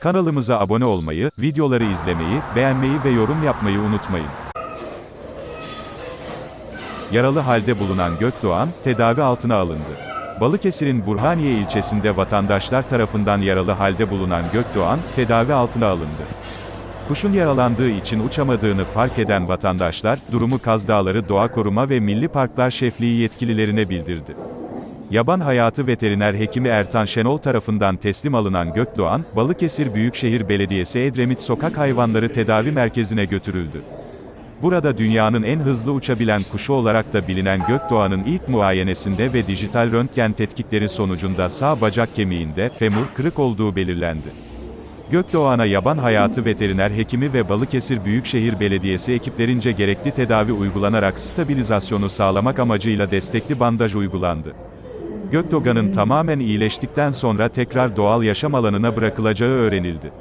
Kanalımıza abone olmayı, videoları izlemeyi, beğenmeyi ve yorum yapmayı unutmayın. Yaralı halde bulunan Gökdoğan, tedavi altına alındı. Balıkesir'in Burhaniye ilçesinde vatandaşlar tarafından yaralı halde bulunan Gökdoğan, tedavi altına alındı. Kuşun yaralandığı için uçamadığını fark eden vatandaşlar, durumu Kaz Dağları Doğa Koruma ve Milli Parklar Şefliği yetkililerine bildirdi. Yaban Hayatı Veteriner Hekimi Ertan Şenol tarafından teslim alınan Gökdoğan, Balıkesir Büyükşehir Belediyesi Edremit Sokak Hayvanları Tedavi Merkezi'ne götürüldü. Burada dünyanın en hızlı uçabilen kuşu olarak da bilinen Gökdoğan'ın ilk muayenesinde ve dijital röntgen tetkikleri sonucunda sağ bacak kemiğinde femur kırık olduğu belirlendi. Gökdoğan'a yaban hayatı veteriner hekimi ve Balıkesir Büyükşehir Belediyesi ekiplerince gerekli tedavi uygulanarak stabilizasyonu sağlamak amacıyla destekli bandaj uygulandı. Gökdoğan'ın tamamen iyileştikten sonra tekrar doğal yaşam alanına bırakılacağı öğrenildi.